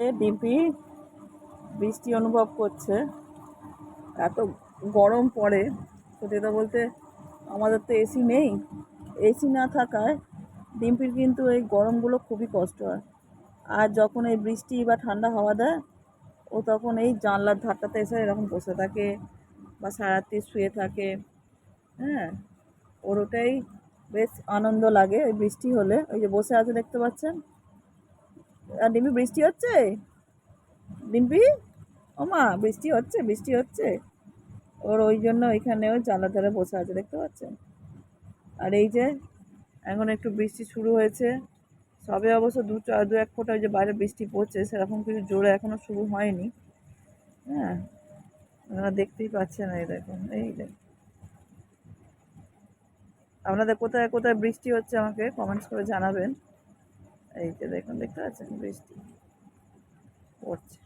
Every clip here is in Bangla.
ডিপি বৃষ্টি অনুভব করছে। এত গরম পড়ে। সত্যি কথা বলতে আমাদের তো এসি নেই। এসি না থাকায় ডিম্পির কিন্তু এই গরমগুলো খুবই কষ্ট হয়। আর যখন এই বৃষ্টি বা ঠান্ডা হাওয়া দেয়, ও তখন এই জানলার ধারটাতে এসে এরকম বসে থাকে বা সারাত্রি শুয়ে থাকে। হ্যাঁ ওর ওটাই বেশ আনন্দ লাগে। ওই বৃষ্টি হলে, ওই যে বসে আছে দেখতে পাচ্ছেন? ডিম্পি, বৃষ্টি হচ্ছে? ডিম্পি? ও মা, বৃষ্টি হচ্ছে বৃষ্টি হচ্ছে। ওর ওই জন্য ওইখানেও জানলার ধারে বসে আছে, দেখতে পাচ্ছেন? আর এই যে, এখন একটু বৃষ্টি শুরু হয়েছে। সবে অবশ্য দু চার দু এক ফোঁটা যে বাইরে বৃষ্টি পড়ছে, সেরকম কিছু জোরে এখনও শুরু হয়নি। হ্যাঁ আপনারা দেখতেই পাচ্ছেন এই দেখুন এই দেখুন আপনাদের কোথায় কোথায় বৃষ্টি হচ্ছে আমাকে কমেন্টস করে জানাবেন। এই যে দেখুন, দেখতে পাচ্ছেন? বৃষ্টি পড়ছে।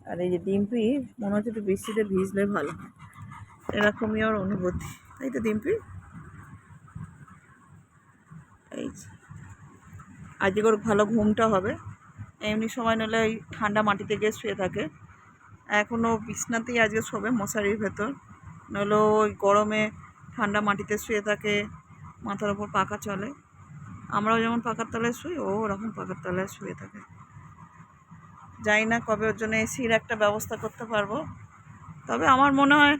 আর এই যে ডিম্পি, মনে হচ্ছে একটু বৃষ্টিতে ভিজলে ভালো এরকমই ওর অনুভূতি। তাই তো ডিম্পি। এই আজকে ওর ভালো ঘুমটা হবে। এমনি সময় নিলে ওই ঠান্ডা মাটিতে গিয়ে শুয়ে থাকে। এখনও বিছনাতেই আজকে শোবে মশারির ভেতর। নইলে ওই গরমে ঠান্ডা মাটিতে শুয়ে থাকে, মাথার ওপর পাখা চলে। আমরাও যেমন পাখার তলায় শুই, ও ওরকম পাখার তলায় শুয়ে থাকে। জানি না কবে ওর জন্য এসির একটা ব্যবস্থা করতে পারব। তবে আমার মনে হয়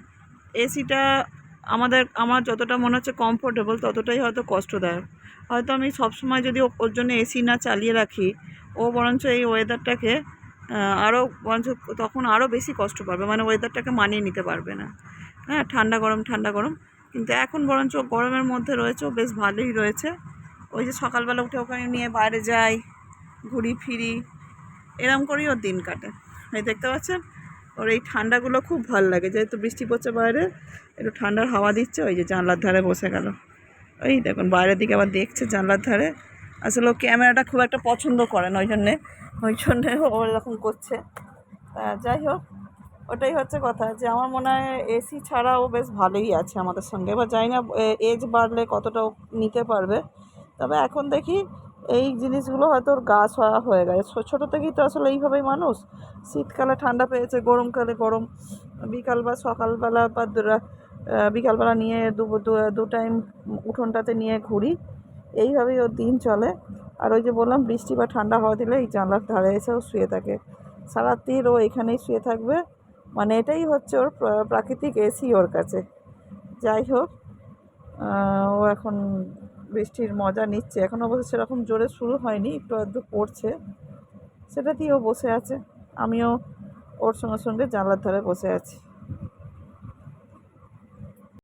এসিটা আমাদের, আমার যতটা মনে হচ্ছে কমফোর্টেবল ততটাই হয়তো কষ্টদায়ক। হয়তো আমি সবসময় যদি ওর জন্য এসি না চালিয়ে রাখি, ও বরঞ্চ এই ওয়েদারটাকে আরও বরঞ্চ তখন আরও বেশি কষ্ট পাবে। মানে ওয়েদারটাকে মানিয়ে নিতে পারবে না। হ্যাঁ ঠান্ডা গরম ঠান্ডা গরম। কিন্তু এখন বরঞ্চ গরমের মধ্যে রয়েছে, ও বেশ ভালোই রয়েছে। ওই যে সকালবেলা উঠে ওখানে নিয়ে বাইরে যাই, ঘুরি ফিরি, এরম করেই ওর দিন কাটে। এই দেখতে পাচ্ছেন? ওর এই ঠান্ডাগুলো খুব ভালো লাগে, যেহেতু বৃষ্টি পড়ছে বাইরে, একটু ঠান্ডার হাওয়া দিচ্ছে, ওই যে জানলার ধারে বসে গেল। ওই দেখুন, বাইরের দিকে আবার দেখছে জানলার ধারে। আসলে ও ক্যামেরাটা খুব একটা পছন্দ করে ওই জন্যে ওই জন্যে ও এরকম করছে। যাই হোক, ওটাই হচ্ছে কথা যে আমার মনে হয় এসি ছাড়াও বেশ ভালোই আছে আমাদের সঙ্গে। এবার জানি না এজ বাড়লে কতটা নিতে পারবে তবে এখন দেখি এই জিনিসগুলো হয়তো ওর গা ছয়া হয়ে গেছে। ছোটো থেকেই তো আসলে এইভাবেই মানুষ। শীতকালে ঠান্ডা পেয়েছে, গরমকালে গরম। বিকাল বা সকালবেলা বা বিকালবেলা নিয়ে দু, দু- টাইম উঠোনটাতে নিয়ে ঘুরি। এইভাবেই ওর দিন চলে। আর ওই যে বললাম, বৃষ্টি বা ঠান্ডা হওয়া দিলে এই জানলার ধারে এসেও শুয়ে থাকে। সারাদিন ও এখানেই শুয়ে থাকবে। মানে এটাই হচ্ছে ওর প্রাকৃতিক এসি ওর কাছে। যাই হোক ও এখন বৃষ্টির মজা নিচ্ছে। এখন অবশ্য সেরকম জোরে শুরু হয়নি, একটু আধটু পড়ছে। সেটা দিয়েও বসে আছে। আমিও ওর সঙ্গে সঙ্গে জানলার ধারে বসে আছি।